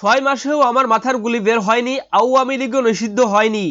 ছয় মাসেও আমার মাথার গুলি বের হয়নি, আওয়ামী লীগও নিষিদ্ধ হয়নি।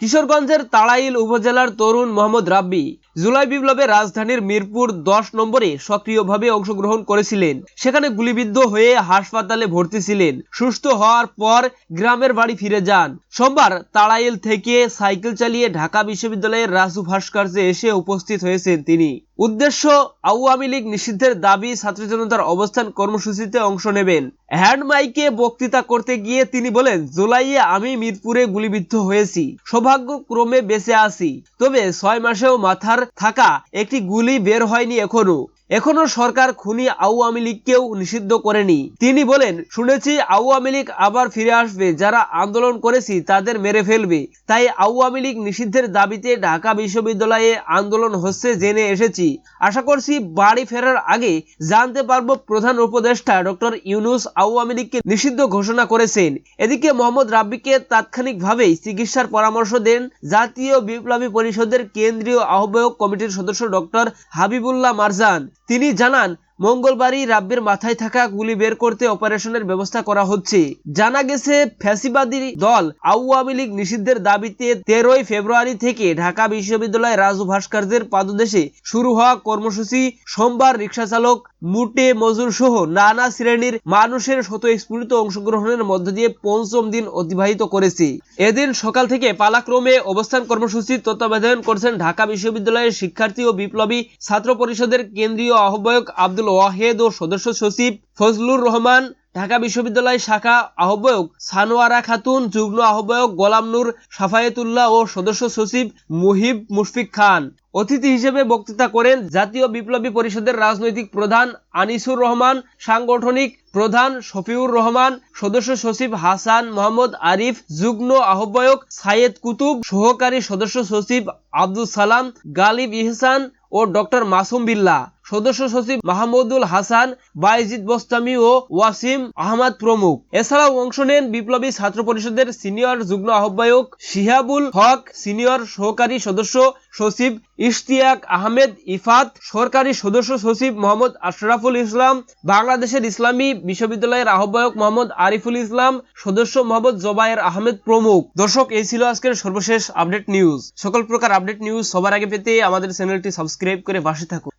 কিশোরগঞ্জের তাড়াইল উপজেলার তরুণ মোহাম্মদ রাব্বি। জুলাই বিপ্লবে রাজধানীর মিরপুর দশ নম্বরে সক্রিয়ভাবে অংশগ্রহণ করেছিলেন। সেখানে গুলিবিদ্ধ হয়ে হাসপাতালে ভর্তি ছিলেন। সুস্থ হওয়ার পর গ্রামের বাড়ি ফিরে যান। সোমবার তাড়াইল থেকে সাইকেল চালিয়ে ঢাকা বিশ্ববিদ্যালয়ের রাসু ভাস্কর্যে এসে উপস্থিত হয়েছেন তিনি। উদ্দেশ্য, আওয়ামী লীগ নিষিদ্ধের দাবি ছাত্র জনতার অবস্থান কর্মসূচিতে অংশ নেবেন। হ্যান্ড মাইকে বক্তৃতা করতে গিয়ে তিনি বলেন, জুলাইয়ে আমি মিরপুরে গুলিবিদ্ধ হয়েছি। সৌভাগ্যক্রমে বেঁচে আছি। তবে ছয় মাসেও মাথার থাকা একটি গুলি বের হয়নি এখনও। এখনও সরকার খুনি আওয়ামী লীগকেও নিষিদ্ধ করেনি। তিনি বলেন, শুনেছি আওয়ামী লীগ আবার ফিরে আসবে। যারা আন্দোলন করেছি, তাদের মেরে ফেলবে। তাই আওয়ামী লীগ নিষিদ্ধের দাবিতে ঢাকা বিশ্ববিদ্যালয়ে আন্দোলন হচ্ছে জেনে এসেছি। আশা করছি বাড়ি ফেরার আগে জানতে পারব প্রধান উপদেষ্টা ডক্টর ইউনুস আওয়ামী লীগকে নিষিদ্ধ ঘোষণা করেছেন। এদিকে মোহাম্মদ রাব্বিকে তাৎক্ষণিকভাবেই চিকিৎসার পরামর্শ দেন জাতীয় বিপ্লবী পরিষদের কেন্দ্রীয় আহ্বায়ক কমিটির সদস্য ডক্টর হাবিবুল্লাহ মারজান। তিনি জানান মঙ্গলবারই রাব্বির মাথায় থাকা গুলি বের করতে অপারেশনের ব্যবস্থা করা হচ্ছে। জানা গেছে, ফ্যাসিবাদী দল আওয়ামী লীগ নিষিদ্ধের দাবিতে তেরোই ফেব্রুয়ারি থেকে ঢাকা বিশ্ববিদ্যালয় রাজু ভাস্কর্যের পাদদেশে শুরু হওয়া কর্মসূচি, সোমবার রিক্সা চালক মুটে মজুর সহ নানা শ্রেণির মানুষের স্বতঃস্ফূর্ত অংশগ্রহণের মধ্য দিয়ে পঞ্চম দিন অতিবাহিত করেছে। এদিন সকাল থেকে পালাক্রমে অবস্থান কর্মসূচি তত্ত্বাবধান করছেন ঢাকা বিশ্ববিদ্যালয়ের শিক্ষার্থী ও বিপ্লবী ছাত্র পরিষদের কেন্দ্রীয় আহ্বায়ক আব্দুল ওয়াহেদ ও সদস্য সচিব ফজলুর রহমান, ঢাকা বিশ্ববিদ্যালয় শাখা আহ্বায়ক সানোয়ারা খাতুন, যুগ্ম আহ্বায়ক গোলাম নূর সাফায়েতুল্লাহ ও সদস্য সচিব মুহিব মুশফিক খান। অতিথি হিসেবে বক্তৃতা করেন জাতীয় বিপ্লবী পরিষদের রাজনৈতিক প্রধান আনিসুর রহমান, সাংগঠনিক প্রধান শফিউর রহমান, সদস্য সচিব হাসান মোহাম্মদ আরিফ, যুগ্ম আহ্বায়ক সাইয়েদ কুতুব, সহকারী সদস্য সচিব আব্দুল সালাম, গালিব ইহসান ও ডক্টর মাসুম বিল্লাহ। সদস্য সচিব মাহমুদুল হাসান, বাইজিদ বোস্তামি ও ওয়াসিম আহমদ প্রমুখ। এছাড়াও অংশ নেন বিপ্লবী ছাত্র পরিষদের সিনিয়র যুগ্ম আহ্বায়ক শিহাবুল হক, সিনিয়র সহকারী সদস্য সচিব ইশতিয়াক আহমেদ ইফাত, সরকারি সদস্য সচিব মোহাম্মদ আশরাফুল ইসলাম, বাংলাদেশের ইসলামী বিশ্ববিদ্যালয়ের আহ্বায়ক মোহাম্মদ আরিফুল ইসলাম, সদস্য মোহাম্মদ জবায়ের আহমেদ প্রমুখ। দর্শক, এই ছিল আজকের সর্বশেষ আপডেট নিউজ। সকল প্রকার আপডেট নিউজ সবার আগে পেতে আমাদের চ্যানেলটি সাবস্ক্রাইব করে পাশে থাকুন।